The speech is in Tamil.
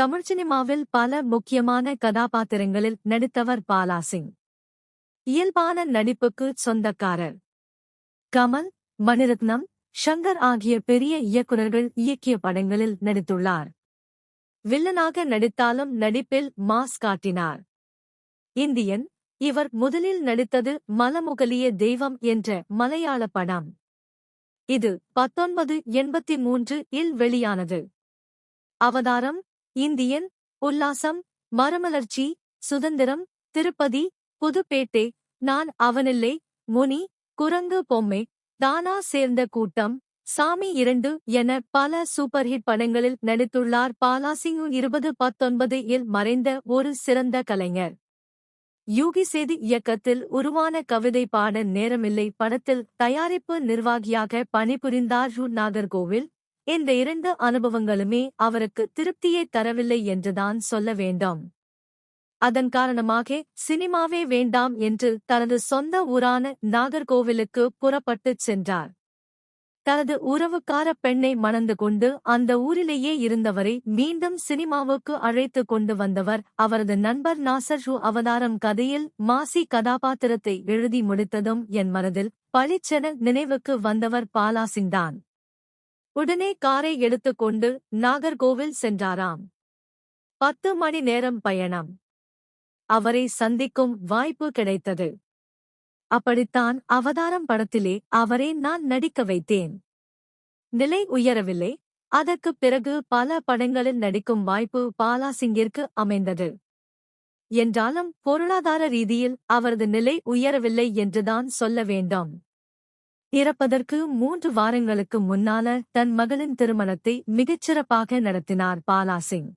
தமிழ் சினிமாவில் பல முக்கியமான கதாபாத்திரங்களில் நடித்தவர் பாலா சிங். இயல்பான நடிப்புக்கு சொந்தக்காரர். கமல் மணிரத்னம் ஷங்கர் ஆகிய பெரிய இயக்குனர்கள் இயக்கிய படங்களில் நடித்துள்ளார். வில்லனாக நடித்தாலும் நடிப்பில் மாஸ் காட்டினார். இந்தியன் இவர் முதலில் நடித்தது மலமுகலிய தெய்வம் என்ற மலையாள படம். இது பத்தொன்பது எண்பத்தி மூன்று இல் வெளியானது. அவதாரம் இந்தியன் உல்லாசம் மரமலர்ச்சி சுதந்திரம் திருப்பதி புதுப்பேட்டை நான் அவனில்லை முனி குரங்கு பொம்மை தானா சேர்ந்த கூட்டம் சாமி இரண்டு என பல சூப்பர் ஹிட் படங்களில் நடித்துள்ளார் பாலாசிங்கு இருபது பத்தொன்பது இல் மறைந்த ஒரு சிறந்த கலைஞர். யூகி சேதி இயக்கத்தில் உருவான கவிதை பாட நேரமில்லை படத்தில் தயாரிப்பு நிர்வாகியாக பணிபுரிந்தார் நாகர்கோவில் இந்த இரண்டு அனுபவங்களுமே அவருக்கு திருப்தியை தரவில்லை என்றுதான் சொல்ல வேண்டும். அதன் காரணமாக சினிமாவே வேண்டாம் என்று தனது சொந்த ஊரான நாகர்கோவிலுக்கு புறப்பட்டுச் சென்றார். தனது உறவுக்கார பெண்ணை மணந்து கொண்டு அந்த ஊரிலேயே இருந்தவரை மீண்டும் சினிமாவுக்கு அழைத்து கொண்டு வந்தவர் அவரது நண்பர் நாசர் ஹூ அவதாரம் கதையில் மாசி கதாபாத்திரத்தை எழுதி முடித்ததும் என் மனதில் பளிச்சென நினைவுக்கு வந்தவர் பாலாசிங்தான். உடனே காரை எடுத்துக்கொண்டு நாகர்கோவில் சென்றாராம். பத்து மணி நேரம் பயணம். அவரை சந்திக்கும் வாய்ப்பு கிடைத்தது. அப்படித்தான் அவதாரம் படத்திலே அவரை நான் நடிக்க வைத்தேன். நிலை உயரவில்லை. அதற்குப் பிறகு பல படங்களில் நடிக்கும் வாய்ப்பு பாலாசிங்கிற்கு அமைந்தது. என்றாலும் பொருளாதார ரீதியில் அவரது நிலை உயரவில்லை என்றுதான் சொல்ல வேண்டும். இறப்பதற்கு மூன்று வாரங்களுக்கு முன்னால தன் மகளின் திருமணத்தை மிகச்சிறப்பாக நடத்தினார் பாலாசிங்